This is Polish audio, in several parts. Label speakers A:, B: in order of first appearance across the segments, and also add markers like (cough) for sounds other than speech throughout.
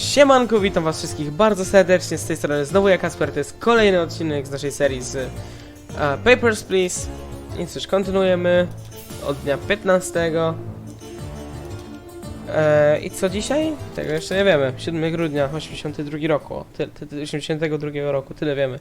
A: Siemanko, witam was wszystkich bardzo serdecznie, z tej strony znowu ja Kasper, to jest kolejny odcinek z naszej serii z e, Papers, Please. I cóż, kontynuujemy od dnia 15. E, I co dzisiaj? Tego jeszcze nie wiemy. 7 grudnia 82 roku, ty, ty, ty, 82 roku, tyle wiemy.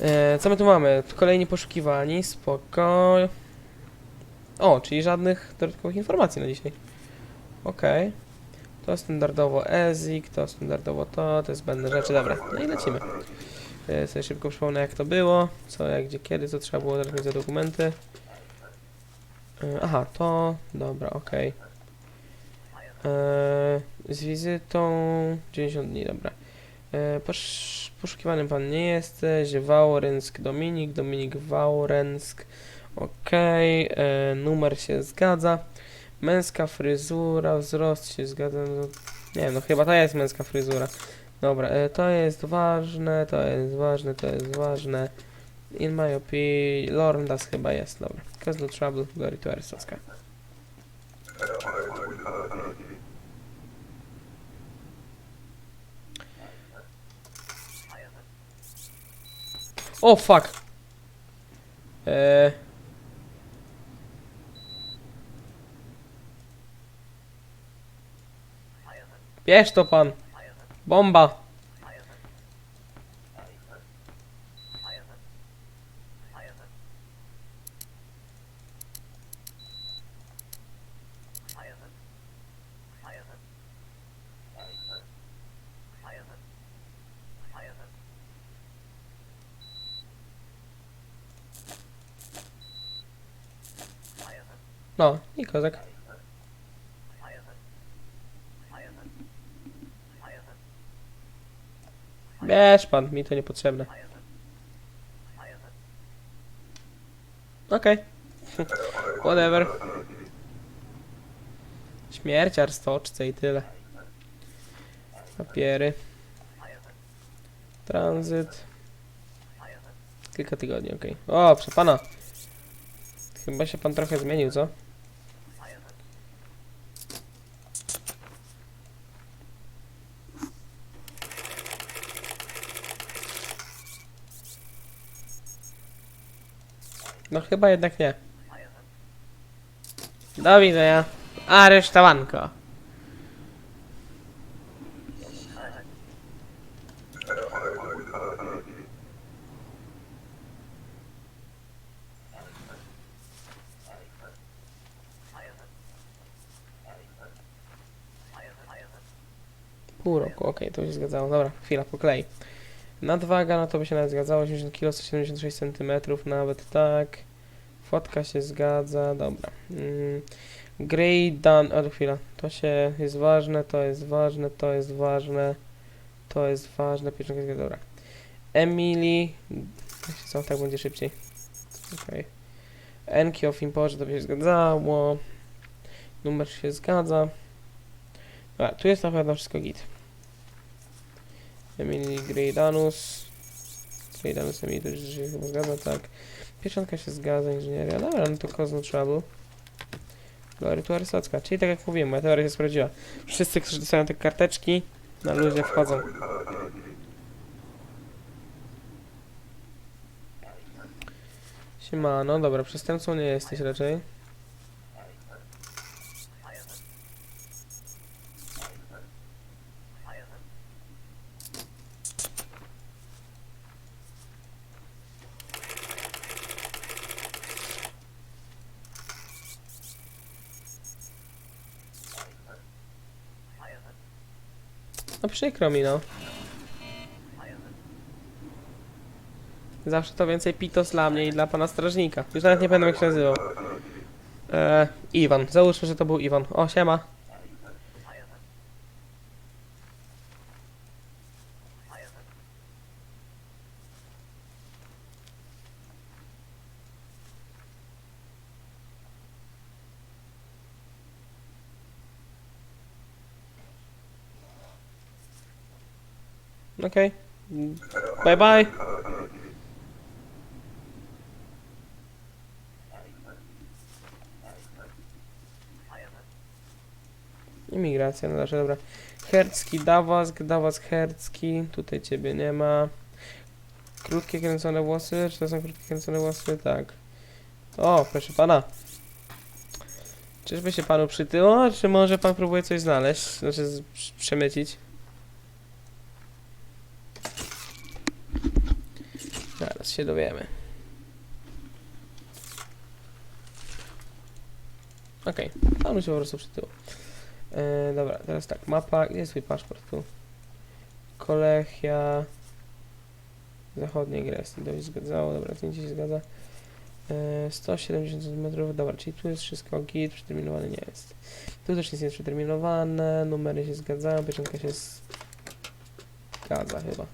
A: E, co my tu mamy? Kolejni poszukiwani, spoko. O, czyli żadnych dodatkowych informacji na dzisiaj. Okej. To standardowo EZIC, to standardowo to, to jest zbędne rzeczy, dobra, no i lecimy. E, sobie szybko przypomnę jak to było, co, jak, gdzie, kiedy, co trzeba było teraz za dokumenty. E, aha, to, dobra, okej. E, Z wizytą 90 dni, dobra. E, posz, poszukiwanym pan nie jesteś, Wałrensk Dominik, Dominik Wałrensk, okej, e, numer się zgadza. Męska fryzura, wzrost się zgadza. No, nie wiem, no chyba to jest męska fryzura. Dobra, e, to jest ważne, to jest ważne, to jest ważne. In my opinion, Lorndas chyba jest, dobra. Cause no trouble, glory to Arstotzka. O, fuck! Eee... Bierz to pan. Bomba. No, i kozak. Bierz pan, mi to niepotrzebne. Okej. (laughs) Whatever. Śmierciar stoczce i tyle. Papiery. Tranzyt. Kilka tygodni, okej. O, proszę pana. Chyba się pan trochę zmienił, co? No chyba jednak nie. Do widzenia. Aresztowanko. Pół roku, okej, to by się zgadzało. Dobra, chwila, po kolei. Nadwaga, no to by się nawet zgadzało, 80 kg, 176 cm, nawet tak. Fotka się zgadza, dobra. Mm. Grey Dan, o chwila, to się jest ważne, to jest ważne, to jest ważne, to jest ważne, pieczątka jest dobra. Emily, co, tak będzie szybciej. Okej. Enki of Imporze to by się zgadzało. Numer się zgadza. A, tu jest na pewno wszystko git. Emily Greydanus. Greydanus Emily to się chyba zgadza, tak. Pieczątka się zgadza, inżynieria. Dobra, no to Cosmo Trouble. Glory to Arystocka. Czyli tak jak mówiłem, moja teoria się sprawdziła. Wszyscy, którzy dostają te karteczki, na luzie wchodzą. Siemano, dobra, przestępcą nie jesteś raczej. Przykro mi, no. Zawsze to więcej pitos dla mnie i dla pana strażnika. Już nawet nie pamiętam jak się nazywał. Eee, Iwan. Załóżmy, że to był Iwan. O, siema. Okej. Bye bye. Imigracja, no dobrze, dobra. Hercki, Dawask, Dawask, Hercki. Tutaj ciebie nie ma. Krótkie kręcone włosy. Czy to są krótkie kręcone włosy? Tak. O, proszę pana. Czyżby się panu przytyło, czy może pan próbuje coś znaleźć? Znaczy przemycić? Się dowiemy. Okej, panu się po prostu przytyło. E, dobra, teraz tak, mapa, gdzie jest twój paszport tu? Kolechia Zachodniej Grecji, to się zgadzało, dobra, zdjęcie się zgadza. E, 170 cm, dobra, czyli tu jest wszystko git, przeterminowany nie jest. Tu też nic nie jest przeterminowane, numery się zgadzają, pieczątka się zgadza chyba.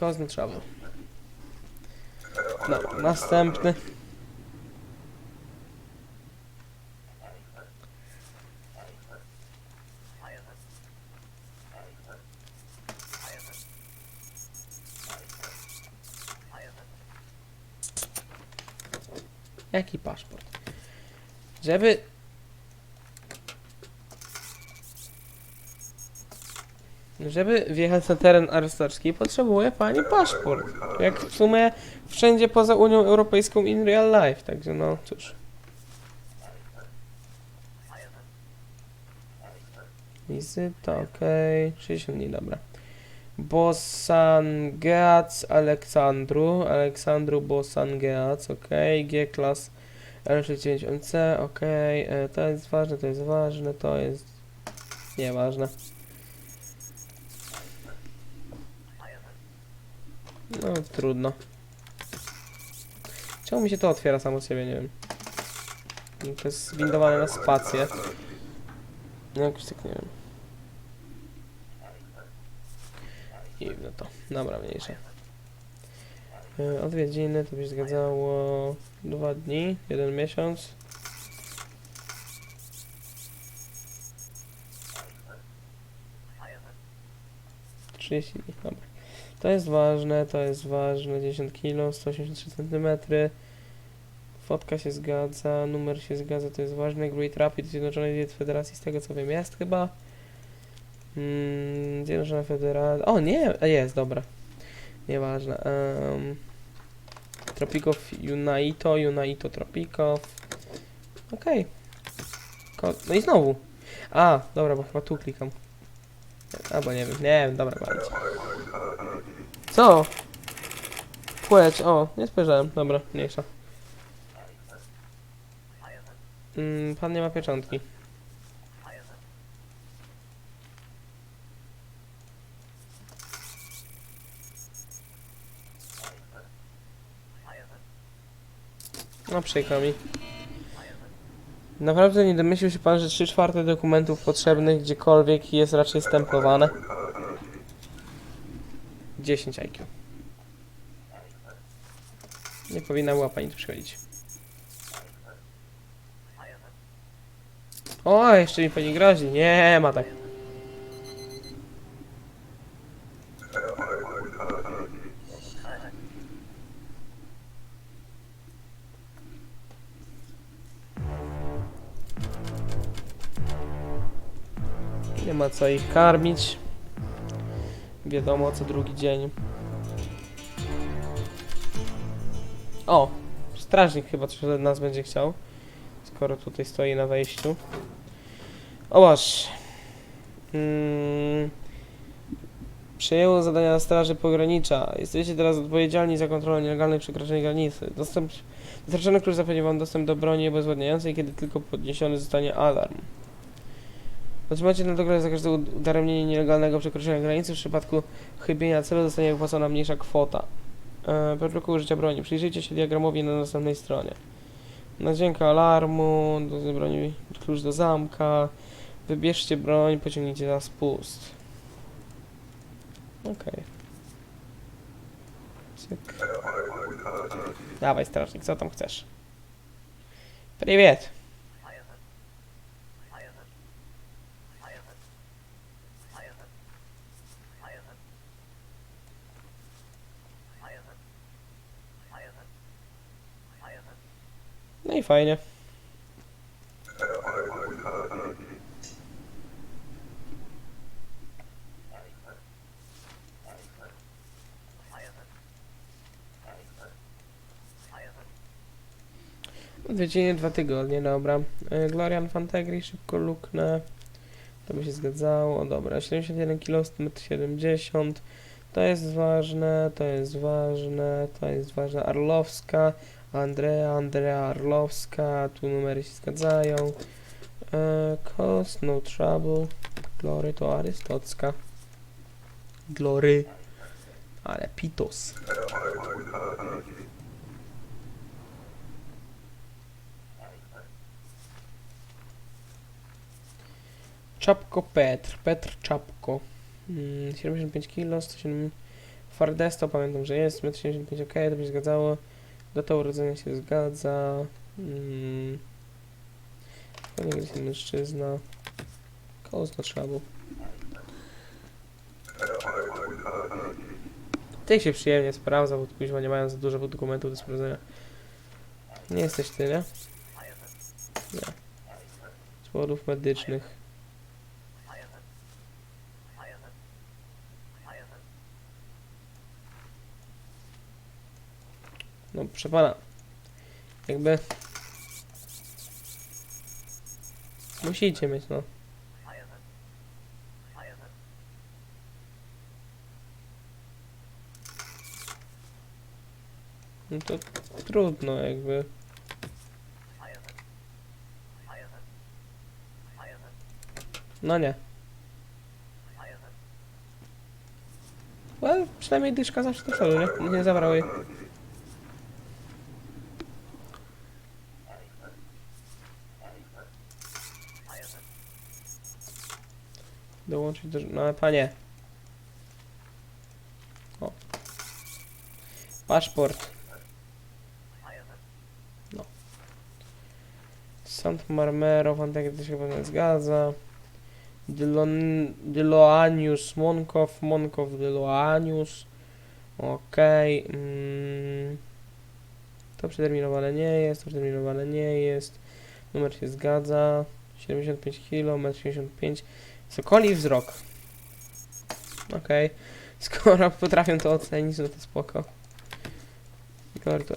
A: Kozny Travel. No, następny. Jaki paszport? Żeby... Żeby wjechać na teren arystocki potrzebuje pani paszport. Jak w sumie wszędzie poza Unią Europejską in real life, także no cóż. Wizyta, okej. 60 dni, dobra. Bosangeac Aleksandru, Aleksandru Bosangeac, okej. G-Class L69MC, okej. E, To jest ważne, to jest ważne, to jest nieważne. No, trudno. Czemu mi się to otwiera samo z siebie, nie wiem. To jest zwindowane na spację. No jakoś tak nie wiem. No to, dobra, mniejsze. E, Odwiedziny, to by się zgadzało dwa dni, jeden miesiąc. Trzydzieści dni, dobra. To jest ważne, to jest ważne. 10 kg, 183 cm. Fotka się zgadza, numer się zgadza, to jest ważne. Great Rapid Zjednoczonej Federacji, z tego co wiem, jest chyba. Mm, Zjednoczona Federacja. O, nie, jest, dobra. Nieważne. Um, Tropicow Unito, Unito Tropicow. Okej. Ko- No i znowu. A, dobra, bo chyba tu klikam. Albo nie wiem, nie wiem, dobra, walić. Co? Płeć, o, nie spojrzałem, dobra, mniejsza. Mm, pan nie ma pieczątki. No przykro mi. Naprawdę nie domyślił się pan, że 3 czwarte dokumentów potrzebnych gdziekolwiek jest raczej stemplowane? 10 IQ. Nie powinna była pani tu przychodzić. O, jeszcze mi pani grozi. Nie ma tak. Nie ma co ich karmić. Wiadomo, co drugi dzień. O! Strażnik chyba coś od nas będzie chciał. Skoro tutaj stoi na wejściu. O masz. Mm. Przyjęło zadania straży pogranicza. Jesteście teraz odpowiedzialni za kontrolę nielegalnych przekroczeń granicy. Dostęp... Dostarczony klucz zapewni wam dostęp do broni obezwładniającej, kiedy tylko podniesiony zostanie alarm. Otrzymacie na dogrę za każde ud- udaremnienie nielegalnego przekroczenia granicy. W przypadku chybienia celu zostanie wypłacona mniejsza kwota. E, protokół użycia broni. Przyjrzyjcie się diagramowi na następnej stronie. Na dźwięk alarmu, do broni, klucz do zamka. Wybierzcie broń, pociągnijcie za spust. Okej. Cyk. Dawaj strażnik, co tam chcesz? Привет! No i fajnie. Odwiedziny dwa tygodnie, dobra. E, Glorian Fantegri, szybko luknę. To by się zgadzało. Dobra, 71 kg, 1,70 m. To jest ważne, to jest ważne, to jest ważne. Arlowska, Andrea, Andrea Arlowska, tu numery się zgadzają. E, cost, no trouble. Glory to Arystocka. Glory. Ale pitos. Czapko Petr, Petr Czapko. Mm, 75 kg, 107 Fardesto, pamiętam, że jest, 1,75 m, ok, to by się zgadzało. Data urodzenia się zgadza. Mm, pewnie jest mężczyzna. Koło trzabu. Tych się przyjemnie sprawdza, bo kuźwa nie mają za dużo dokumentów do sprawdzenia. Nie jesteś ty, nie? Nie. Z powodów medycznych. No, proszę pana. Jakby... Musicie mieć, no. No to trudno, jakby. No nie. Well, przynajmniej dyszka zawsze do przodu, nie? Nie zabrał jej. Dołączyć do... No panie. O. Paszport. No. Sant Marmero, Fantek to się chyba nie zgadza. Dylon, Dyloanius, Monkow, Monkow, Dyloanius. Okej. Mm. To przeterminowane nie jest, to przeterminowane nie jest. Numer się zgadza. 75 kg, 1,75 m. Sokoli wzrok. Okej. Skoro potrafią to ocenić, no to spoko. Glory to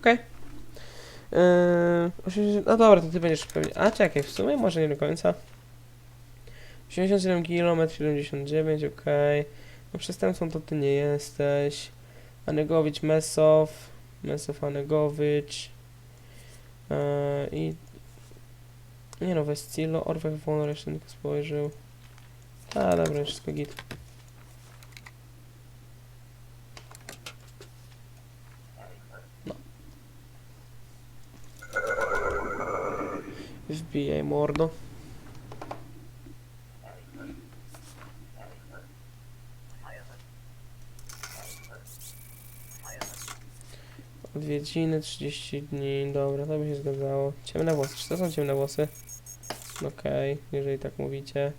A: Okej. Yy, 80 no dobra, to ty będziesz pewnie. A czekaj, w sumie może nie do końca. 87 km, 79, okej. No przestępcą to ty nie jesteś. Anegowicz, Mesow. Mesow, Anegowicz. Yy, I... Nie no, Westilo, Orwech, Wonor, jeszcze tylko spojrzył. A, dobra, wszystko git. Wbijaj mordo. Odwiedziny 30 dni, dobra, to by się zgadzało. Ciemne włosy, czy to są ciemne włosy? Okej, jeżeli tak mówicie.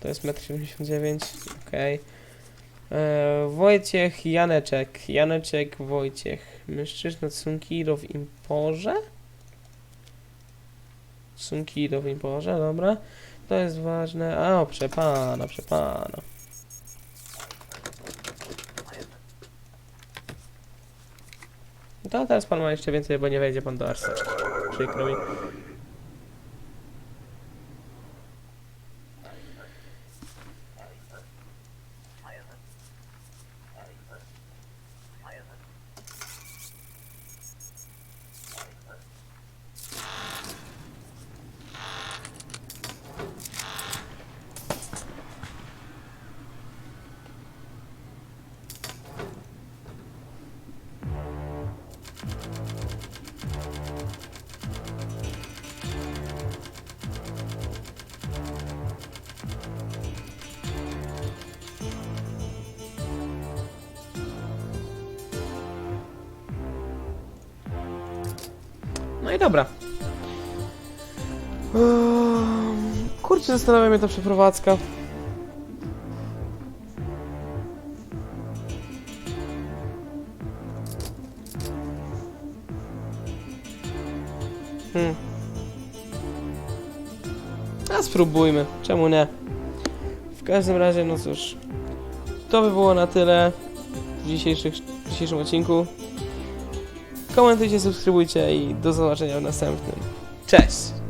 A: To jest 1,79 m, okej. Eee, Wojciech Janeczek, Janeczek Wojciech. Mężczyzna Sunkido w Imporze? Sunkido w Imporze, dobra. To jest ważne. A, o, przepana, przepana. To teraz pan ma jeszcze więcej, bo nie wejdzie pan do Arsa. Przykro mi. No i dobra. Ehm, Kurczę, zastanawia mnie ta przeprowadzka. Hmm. A spróbujmy, czemu nie? W każdym razie, no cóż, to by było na tyle w, dzisiejszym odcinku. Komentujcie, subskrybujcie i do zobaczenia w następnym. Cześć!